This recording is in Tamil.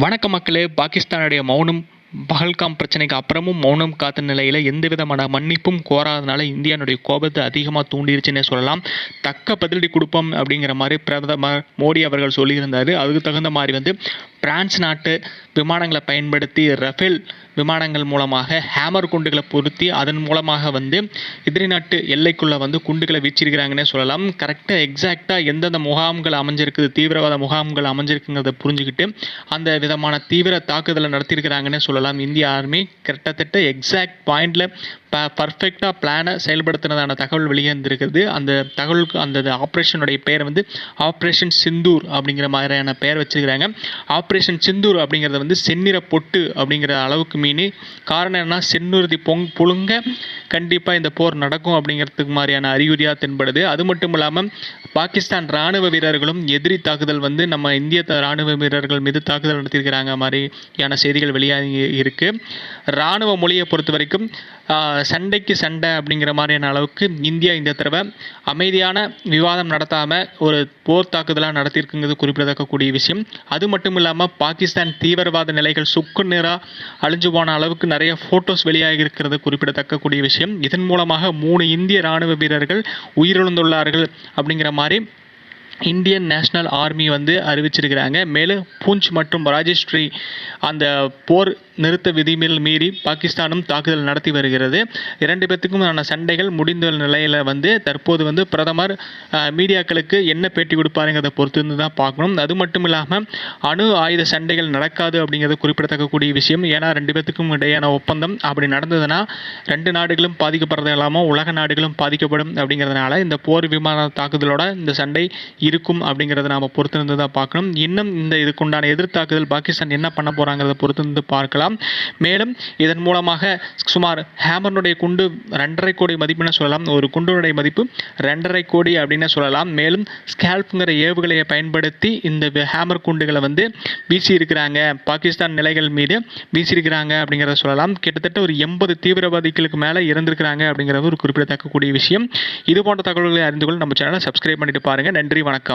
வணக்க மக்களே பாகிஸ்தானுடைய மௌனம் பஹல்காம் பிரச்சனைக்கு அப்புறமும் மௌனம் காத்த நிலையில் எந்த விதமான மன்னிப்பும் கோராதனால இந்தியானுடைய கோபத்தை அதிகமாக தூண்டிருச்சுன்னே சொல்லலாம். தக்க பதிலடி கொடுப்போம் அப்படிங்கிற மாதிரி பிரதமர் மோடி அவர்கள் சொல்லியிருந்தார். அதுக்கு தகுந்த மாதிரி வந்து பிரான்ஸ் நாட்டு விமானங்களை பயன்படுத்தி ரஃபேல் விமானங்கள் மூலமாக ஹேமர் குண்டுகளை பொருத்தி அதன் மூலமாக வந்து எதிரி நாட்டு எல்லைக்குள்ளே வந்து குண்டுகளை வீச்சிருக்கிறாங்கன்னே சொல்லலாம். கரெக்டாக எக்ஸாக்டாக எந்தெந்த முகாம்கள் அமைஞ்சிருக்குது தீவிரவாத முகாம்கள் அமைஞ்சிருக்குங்கிறத புரிஞ்சுக்கிட்டு அந்த விதமான தீவிர தாக்குதலை நடத்தியிருக்கிறாங்கன்னே சொல்லலாம். இந்திய ஆர்மி கிட்டத்தட்ட எக்ஸாக்ட் பாயிண்டில் ப பர்ஃபெக்டாக பிளானை செயல்படுத்தினதான தகவல் வெளியேந்திருக்கிறது அந்த தகவலுக்கு அந்த ஆப்ரேஷனுடைய பேர் வந்து ஆப்ரேஷன் சிந்தூர் அப்படிங்கிற மாதிரியான பெயர் வச்சுருக்கிறாங்க. ஆப்ரேஷன் சிந்தூர் அப்படிங்கிறத வந்து செந்நிற பொட்டு அப்படிங்கிற அளவுக்கு மீன் காரணம் என்னன்னா செந்நிறுதி பொங் புழுங்க கண்டிப்பாக இந்த போர் நடக்கும் அப்படிங்கிறதுக்கு மாதிரியான அறிகுறியாக தென்படுது. அது மட்டும் இல்லாமல் பாகிஸ்தான் ராணுவ வீரர்களும் எதிரி தாக்குதல் வந்து நம்ம இந்திய இராணுவ ராணுவ வீரர்கள் மீது தாக்குதல் நடத்தியிருக்கிறாங்க மாதிரியான செய்திகள் வெளியாகி இருக்குது ராணுவ மொழியை பொறுத்த வரைக்கும் சண்டைக்கு சண்டை அப்படிங்கிற மாதிரியான அளவுக்கு இந்தியா இந்த தடவை அமைதியான விவாதம் நடத்தாமல் ஒரு போர் தாக்குதலாக நடத்தியிருக்குங்கிறது குறிப்பிடத்தக்கக்கூடிய விஷயம். அது மட்டும் இல்லாமல் பாகிஸ்தான் தீவிரவாத நிலைகள் சுக்கு நேராக அழிஞ்சு போன அளவுக்கு நிறைய ஃபோட்டோஸ் வெளியாகி இருக்கிறது குறிப்பிடத்தக்கக்கூடிய விஷயம். இதன் மூலமாக மூணு இந்திய ராணுவ வீரர்கள் உயிரிழந்துள்ளார்கள் அப்படிங்கிற மாதிரி இந்தியன் நேஷ்னல் ஆர்மி வந்து அறிவிச்சிருக்கிறாங்க. மேலும் பூஞ்ச் மற்றும் ராஜஸ்ரீ அந்த போர் நிறுத்த விதிமீறல் மீறி பாகிஸ்தானும் தாக்குதல் நடத்தி வருகிறது. இரண்டு பேர்த்துக்குமான சண்டைகள் முடிந்த நிலையில் வந்து தற்போது வந்து பிரதமர் மீடியாக்களுக்கு என்ன பேட்டி கொடுப்பாருங்கிறத பொறுத்து இருந்து தான் பார்க்கணும். அது மட்டும் இல்லாமல் அணு ஆயுத சண்டைகள் நடக்காது அப்படிங்கிறது குறிப்பிடத்தக்கக்கூடிய விஷயம். ஏன்னா ரெண்டு பேர்த்துக்கும் இடையான ஒப்பந்தம் அப்படி நடந்ததுன்னா ரெண்டு நாடுகளும் பாதிக்கப்படுறது இல்லாமல் உலக நாடுகளும் பாதிக்கப்படும் அப்படிங்கிறதுனால இந்த போர் விமான தாக்குதலோட இந்த சண்டை இருக்கும் அப்படிங்கிறத நாம் பொறுத்திருந்து தான் பார்க்கணும். இன்னும் இந்த இதுக்குண்டான எதிர்த்தாக்குதல் பாகிஸ்தான் என்ன பண்ண போகிறாங்கிறத பொறுத்து இருந்து பார்க்கலாம். மேலும் இதன் மூலமாக சுமார் ஹேமர்னுடைய குண்டு ரெண்டரை கோடி மதிப்புன்னு சொல்லலாம். ஒரு குண்டுனுடைய மதிப்பு ரெண்டரை கோடி அப்படின்னு சொல்லலாம். மேலும் ஸ்கேல்ப்ங்கிற ஏவுகளையை பயன்படுத்தி இந்த ஹேமர் குண்டுகளை வந்து வீசி இருக்கிறாங்க பாகிஸ்தான் நிலைகள் மீது வீசியிருக்கிறாங்க அப்படிங்கிறத சொல்லலாம். கிட்டத்தட்ட ஒரு எண்பது தீவிரவாதிகளுக்கு மேலே இறந்திருக்கிறாங்க அப்படிங்கிறது ஒரு குறிப்பிடத்தக்கக்கூடிய விஷயம். இது போன்ற தகவல்களை அறிந்து கொள்ள நம்ம சேனலை சப்ஸ்கிரைப் பண்ணிட்டு பாருங்க. நன்றி வணக்கம்.